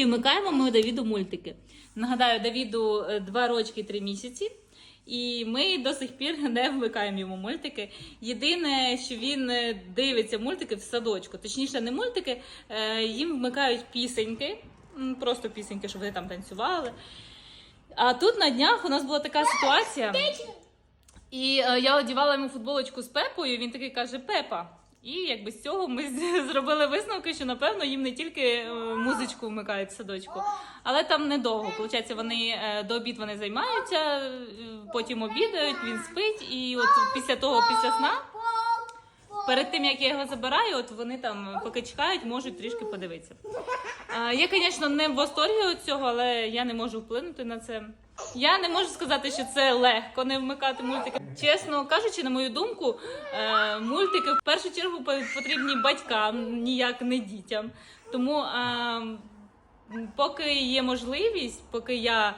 Чи вмикаємо ми Давіду мультики? Нагадаю, Давіду 2 рочки 3 місяці. І ми до сих пір не вмикаємо йому мультики. Єдине, що він е, дивиться мультики в садочку. Точніше, не мультики, е, їм вмикають пісеньки, просто пісеньки, щоб вони там танцювали. А тут на днях у нас була така ситуація. І е, я одягала йому футболочку з Пепою, він такий каже: Пепа. І якби з цього ми зробили висновки, що напевно їм не тільки е, музичку вмикають в садочку, але там недовго. Получається, вони е, до обід вони займаються, е, потім обідають, він спить, і от після того, після сна, перед тим як я його забираю, от вони там поки чекають, можуть трішки подивитися. Я, звісно, не в восторгі від цього, але я не можу вплинути на це. Я не можу сказати, що це легко не вмикати мультики. Чесно кажучи, на мою думку, е, мультики в першу чергу потрібні батькам, ніяк не дітям. Тому е, поки є можливість, поки я,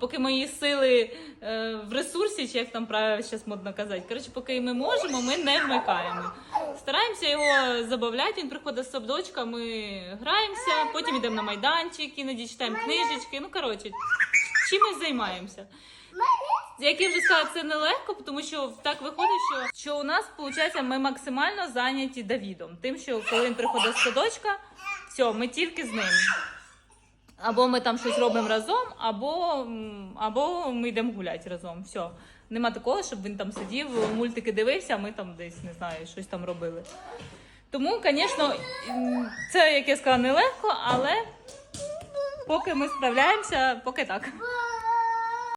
поки мої сили е, в ресурсі, чи як там правильно зараз модно казати, коротше, поки ми можемо, ми не вмикаємо. Стараємося його забавляти. Він приходить з садочка, ми граємося, потім йдемо на майданчик, іноді читаємо книжечки. Ну коротше, чимось займаємося. Як я вже сказала, це нелегко, тому що так виходить, що, що у нас виходить, ми максимально зайняті Давідом. Тим, що коли він приходить з садочка, все, ми тільки з ним. Або ми там щось робимо разом, або, або ми йдемо гуляти разом. Все. Нема такого, щоб він там сидів, мультики дивився, а ми там десь не знаю, щось там робили. Тому, звісно, це, як я сказала, нелегко, але поки ми справляємося, поки так.